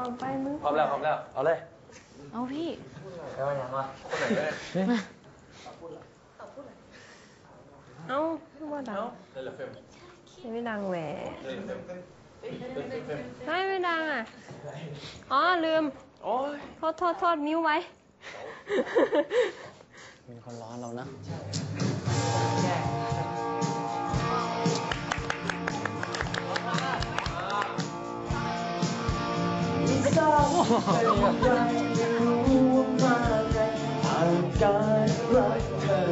อมไปมึงพร้อมแล้วพร้อมแล้ว เอาเลย เอาพี่แล้วยังวะคนไหนก็ได้เอาพูดว่าดังเล่นละเฟมไม่ดังแหวเล่นละเฟมเล่นละเฟมไม่ไม่ดังอะ อ๋อลืมโอ้ยโทษโทษโทษนิ้วไว้มีคนร้อนเรานะ ไม่รู้ว่ามาไงอาการรักเธอ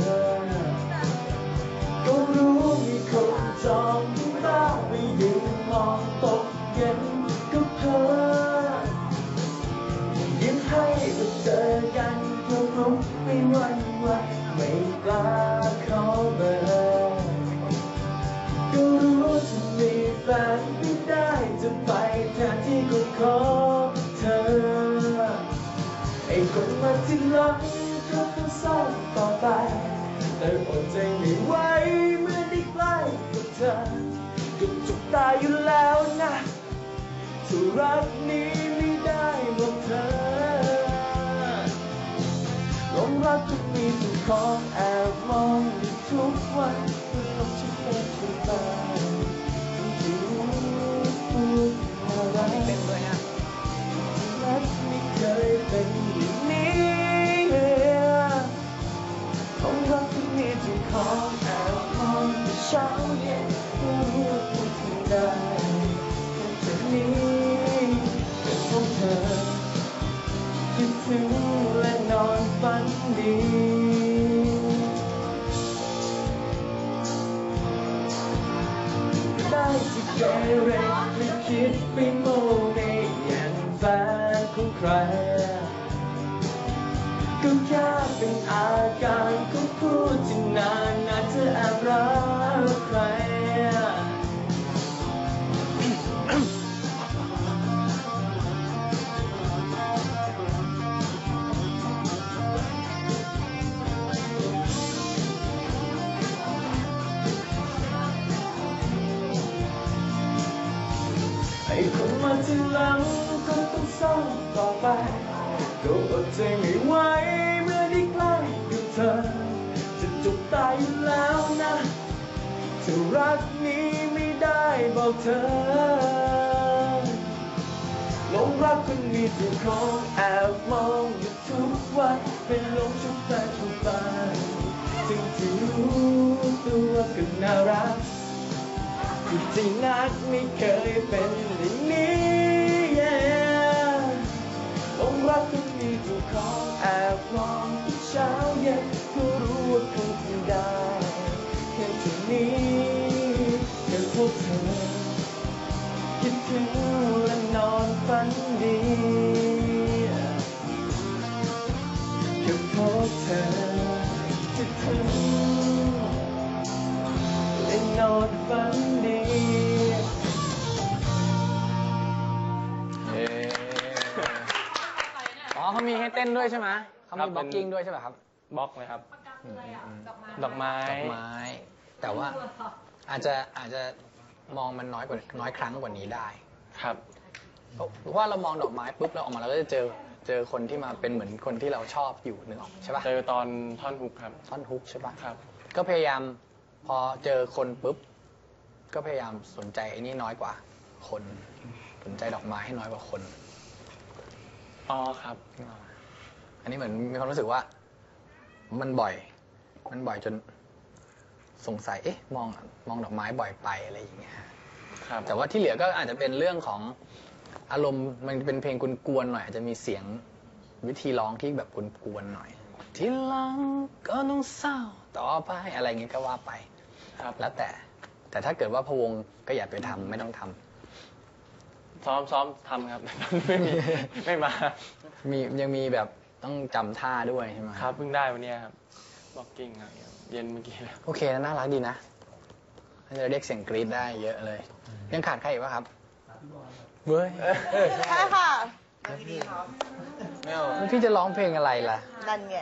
ก็รู้มีคนจองที่านไปยืนมองตกเย็ มาที่หลังก็ต้องเศร้าต่อไป แต่อดใจไม่ไหวเมื่อได้ใกล้กับเธอก็จุกตายอยู่แล้วนะถ้ารักนี้ไม่ได้บอกเธอหลงรักทุกมีทุกของแอบมองทุกวัน นดีได้ คนมาทีหลังก็ต้องเศร้าต่อไปก็อดใจไม่ไหวเมื่อได้ใกล้กับเธอ จะจุกตายอยู่แล้วนะถ้ารักนี้ไม่ได้บอกเธอหลงรักคนมีเจ้าของแอบมองอยู่ทุกวันเป็นลงชุบแต่ชุบไปถึงที่รู้ตัวก็น่ารัก ที่นักไม่เคยเป็นอย่างนี้ yeah หลงรักคนมีเจ้าของแอบมองทุกเช้าเย็นก็รู้ว่าคงทำได้แค่เท่นี้แค่พวกเธอคิดถึงและนอนฝันดีแค่พบเธอคิดถึง นอนฝันดีเอ๊ะอ๋อเขามีให้เต้นด้วยใช่ไหมเขาครัมีบบล็อกกิ้งด้วยใช่ป่ะครับ บล็อกเลยครับอืมอืมดอกไม้ ดอกไม้ แต่ว่าอาจจะอาจจะมองมันน้อยกว่าน้อยครั้งกว่านี้ได้ ครับเพราะว่าเรามองดอกไม้ปุ๊บเราออกมาเราก็จะเจอเจอคนที่มาเป็นเหมือนคนที่เราชอบอยู่นึกออกใช่ป่ะเจอตอนท่อนฮุกครับ ท่อนฮุกใช่ป่ะครับ ก็พยายาม พอเจอคนปุ๊บ ก็พยายามสนใจไอ้นี่น้อยกว่า คนสนใจดอกไม้ให้น้อยกว่าคน อ๋อครับ อันนี้เหมือนมีความรู้สึกว่า มันบ่อย มันบ่อยจนสงสัยเอ๊ะมองมองดอกไม้บ่อยไปอะไรอย่างเงี้ยครับ แต่ว่าที่เหลือก็อาจจะเป็นเรื่องของอารมณ์มันเป็นเพลงกวนๆหน่อยอาจจะมีเสียงวิธีร้องที่แบบกวนๆหน่อย ที่หลังก็ต้องเศร้าต่อไปอะไรเงี้ยก็ว่าไป ครับ แล้วแต่ แต่ถ้าเกิดว่าพะวงก็อย่าไปทำไม่ต้องทำซ้อมซ้อมทำครับ ไม่มีไม่มามียังมีแบบต้องจำท่าด้วยใช่ไหมครับเพิ่งได้วันเนี้ยครับบล็อกกิ้งครับเย็นเมื่อกี้แล้วโอเคนะน่ารักดีนะน่าจะเรียกเสียงกรี๊ดได้เยอะเลย ยังขาดใครอีกปะครับเว้ยใช่ค่ะแล้วพี่จะร้องเพลงอะไรล่ะ นั่นไง